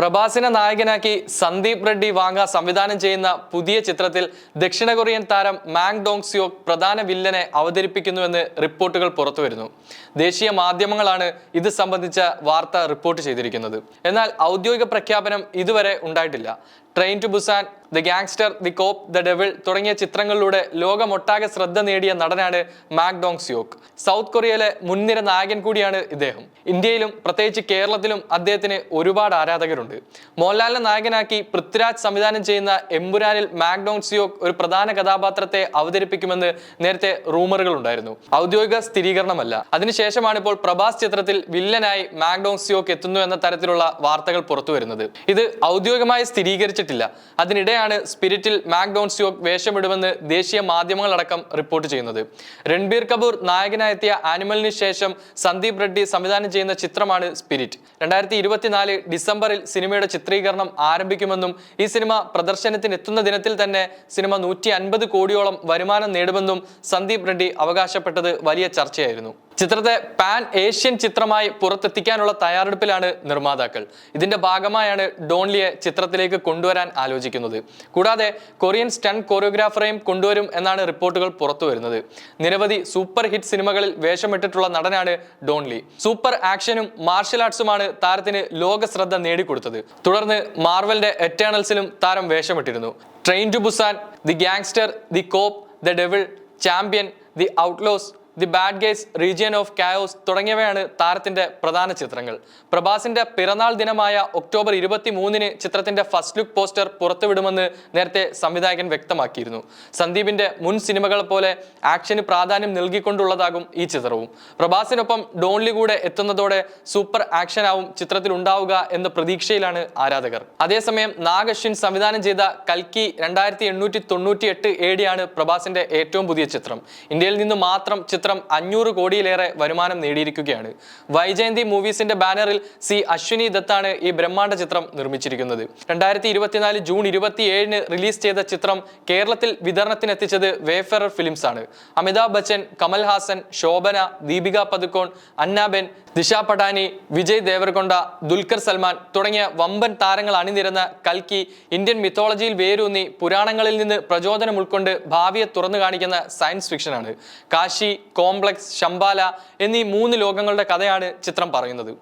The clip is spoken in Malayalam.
പ്രഭാസിനെ നായകനാക്കി സന്ദീപ് റെഡ്ഡി വാങ്ക സംവിധാനം ചെയ്യുന്ന പുതിയ ചിത്രത്തിൽ ദക്ഷിണ കൊറിയൻ താരം മാങ് ഡോങ് സിയോക് പ്രധാന വില്ലനെ അവതരിപ്പിക്കുന്നുവെന്ന് റിപ്പോർട്ടുകൾ പുറത്തുവരുന്നു. ദേശീയ മാധ്യമങ്ങളാണ് ഇത് സംബന്ധിച്ച വാർത്ത റിപ്പോർട്ട് ചെയ്തിരിക്കുന്നത്. എന്നാൽ ഔദ്യോഗിക പ്രഖ്യാപനം ഇതുവരെ ഉണ്ടായിട്ടില്ല. Train to Busan the gangster the cop the devil തുടങ്ങിയ ചിത്രങ്ങളിലൂടെ ലോകമൊട്ടാകെ ശ്രദ്ധ നേടിയ നടനാണ് മാക് ഡോങ് സിയോക് സൗത്ത് കൊറിയയിലെ മുൻനിര നായകൻ കൂടിയാണ് ഇദ്ദേഹം. ഇന്ത്യയിലും പ്രത്യേകിച്ച് കേരളത്തിലും അദ്ദേഹത്തിന് ഒരുപാട് ആരാധകരുണ്ട്. മോഹൻലാലിനെ നായകനാക്കി പൃഥ്വിരാജ് സംവിധാനം ചെയ്യുന്ന എമ്പുരാനിൽ മാക്ഡോൺസിയോ ഒരു പ്രധാന കഥാപാത്രത്തെ അവതരിപ്പിക്കുമെന്ന് നേരത്തെ റൂമറുകൾ ഉണ്ടായിരുന്നു. ഔദ്യോഗിക സ്ഥിരീകരണമല്ല. അതിനുശേഷമാണ് ഇപ്പോൾ പ്രഭാസ് ചിത്രത്തിൽ വില്ലനായി മാക്ഡോൺസിയോക്ക് സിയോക് എത്തുന്നു എന്ന തരത്തിലുള്ള വാർത്തകൾ പുറത്തു വരുന്നത്. ഇത് ഔദ്യോഗികമായി സ്ഥിരീകരിച്ചിട്ടില്ല. അതിനിടെയാണ് സ്പിരിറ്റിൽ മാക്ഡോൺസിയോക്ക് സിയോക് വേഷമിടുമെന്ന് ദേശീയ മാധ്യമങ്ങളടക്കം റിപ്പോർട്ട് ചെയ്യുന്നത്. രൺബീർ കപൂർ നായകനായെത്തിയ ആനിമലിന് ശേഷം സന്ദീപ് റെഡ്ഡി സംവിധാനം ചെയ്യുന്ന ചിത്രമാണ് സ്പിരിറ്റ്. രണ്ടായിരത്തി ഡിസംബറിൽ സിനിമയുടെ ചിത്രീകരണം ആരംഭിക്കുമെന്നും ഈ സിനിമ പ്രദർശനത്തിന് എത്തുന്ന ദിനത്തിൽ തന്നെ സിനിമ നൂറ്റി കോടിയോളം വരുമാനം നേടുമെന്നും സന്ദീപ് റെഡ്ഡി അവകാശപ്പെട്ടത് വലിയ ചർച്ചയായിരുന്നു. ചിത്രത്തെ പാൻ ഏഷ്യൻ ചിത്രമായി പുറത്തെത്തിക്കാനുള്ള തയ്യാറെടുപ്പിലാണ് നിർമ്മാതാക്കൾ. ഇതിന്റെ ഭാഗമായാണ് ഡോൺലിയെ ചിത്രത്തിലേക്ക് കൊണ്ടുവരാൻ ആലോചിക്കുന്നത്. കൂടാതെ കൊറിയൻ സ്റ്റൺ കോറിയോഗ്രാഫറെയും കൊണ്ടുവരും എന്നാണ് റിപ്പോർട്ടുകൾ പുറത്തു വരുന്നത്. നിരവധി സൂപ്പർ ഹിറ്റ് സിനിമകളിൽ വേഷമിട്ടിട്ടുള്ള നടനാണ് ഡോൺലി. സൂപ്പർ ആക്ഷനും മാർഷ്യൽ ആർട്സുമാണ് താരത്തിന് ലോക ശ്രദ്ധ നേടിക്കൊടുത്തത്. തുടർന്ന് മാർവലിന്റെ എറ്റേണൽസിലും താരം വേഷമിട്ടിരുന്നു. Train to Busan the gangster the cop the devil champion the outlaws the bad guys region of chaos തുടങ്ങിയവയാണ് താരത്തിന്റെ പ്രധാന ചിത്രങ്ങൾ. പ്രഭാസിന്റെ പിറന്നാൾ ദിനമായ ഒക്ടോബർ ഇരുപത്തി മൂന്നിന് ചിത്രത്തിന്റെ ഫസ്റ്റ് ലുക്ക് പോസ്റ്റർ പുറത്തുവിടുമെന്ന് നേരത്തെ സംവിധായകൻ വ്യക്തമാക്കിയിരുന്നു. സന്ദീപിന്റെ മുൻ സിനിമകൾ പോലെ ആക്ഷന് പ്രാധാന്യം നൽകിക്കൊണ്ടുള്ളതാകും ഈ ചിത്രവും. പ്രഭാസിനൊപ്പം ഡോൺലി കൂടെ എത്തുന്നതോടെ സൂപ്പർ ആക്ഷൻ ആവും ചിത്രത്തിൽ ഉണ്ടാവുക എന്ന പ്രതീക്ഷയിലാണ് ആരാധകർ. അതേസമയം നാഗ് അശ്വിൻ സംവിധാനം ചെയ്ത കൽക്കി രണ്ടായിരത്തി എണ്ണൂറ്റി തൊണ്ണൂറ്റി എട്ട് ഏടിയാണ് പ്രഭാസിന്റെ ഏറ്റവും പുതിയ ചിത്രം. ഇന്ത്യയിൽ നിന്ന് മാത്രം ചിത്രം അഞ്ഞൂറ് കോടിയിലേറെ വരുമാനം നേടിയിരിക്കുകയാണ്. വൈജയന്തി മൂവീസിന്റെ ബാനറിൽ സി അശ്വിനി ദത്താണ് ഈ ബ്രഹ്മാണ്ഡ ചിത്രം നിർമ്മിച്ചിരിക്കുന്നത്. രണ്ടായിരത്തി ഇരുപത്തിനാല് ജൂൺ ഇരുപത്തിയേഴിന് റിലീസ് ചെയ്ത ചിത്രം കേരളത്തിൽ വിതരണത്തിനെത്തിച്ചത് വേഫറർ ഫിലിംസ് ആണ്. അമിതാഭ് ബച്ചൻ കമൽ ഹാസൻ ശോഭന ദീപിക പതുക്കോൺ അന്നാബെൻ ദിശ പടാനി വിജയ് ദേവർകൊണ്ട ദുൽഖർ സൽമാൻ തുടങ്ങിയ വമ്പൻ താരങ്ങൾ അണിനിരന്ന കൽക്കി ഇന്ത്യൻ മിത്തോളജിയിൽ വേരൂന്നി പുരാണങ്ങളിൽ നിന്ന് പ്രചോദനം ഉൾക്കൊണ്ട് ഭാവിയെ തുറന്നു കാണിക്കുന്ന സയൻസ് ഫിക്ഷനാണ് കാശി കോംപ്ലക്സ് ശംബാല എന്നീ മൂന്ന് ലോകങ്ങളുടെ കഥയാണ് ചിത്രം പറയുന്നത്.